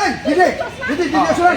এই দিদি দিদি দিদি শোনেন।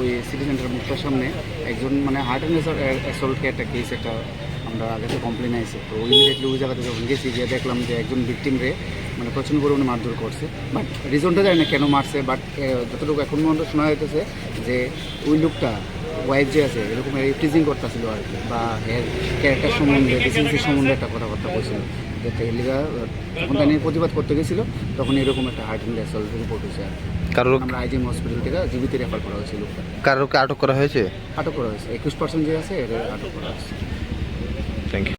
ওই সিটি সেন্টার মুক্তার সামনে একজন মানে হার্ট অ্যান্ড অ্যাসল্টকে একটা কেস একটা আমরা আগে তো কমপ্লেন আইছে তো ইমিডিয়েটলি ওই জায়গাতে যখন গেছি, গিয়ে দেখলাম যে একজন ভিকটিম রে মানে প্রচণ্ড পরিমাণে মারধর করছে। বাট রিজনটা জানি না কেন মারছে বাট যতটুকু এখন পর্যন্ত শোনা যাইতেছে যে ওই লোকটা ওয়াইফ যে আছে এরকম টিজিং করতেছিল আর কি বা এর ক্যারেক্টার সম্বন্ধে ডিসেন্সি সম্বন্ধে একটা কথাবার্তা বলছিল। যে এলিগা যখন তা নিয়ে প্রতিবাদ করতে গেছিল তখন এরকম একটা হার্ট অ্যান্ড অ্যাসল্ট রিপোর্ট হয়েছে আর কারও কারোর আমরা আইজিএম হসপিটাল থেকে জীবিত রেফার করা হয়েছিল। কারও কারোকে আটক করা হয়েছে? আটক করা হয়েছে একুশ পার্সেন্ট যে আছে এটা আটক করা হয়েছে। Thank you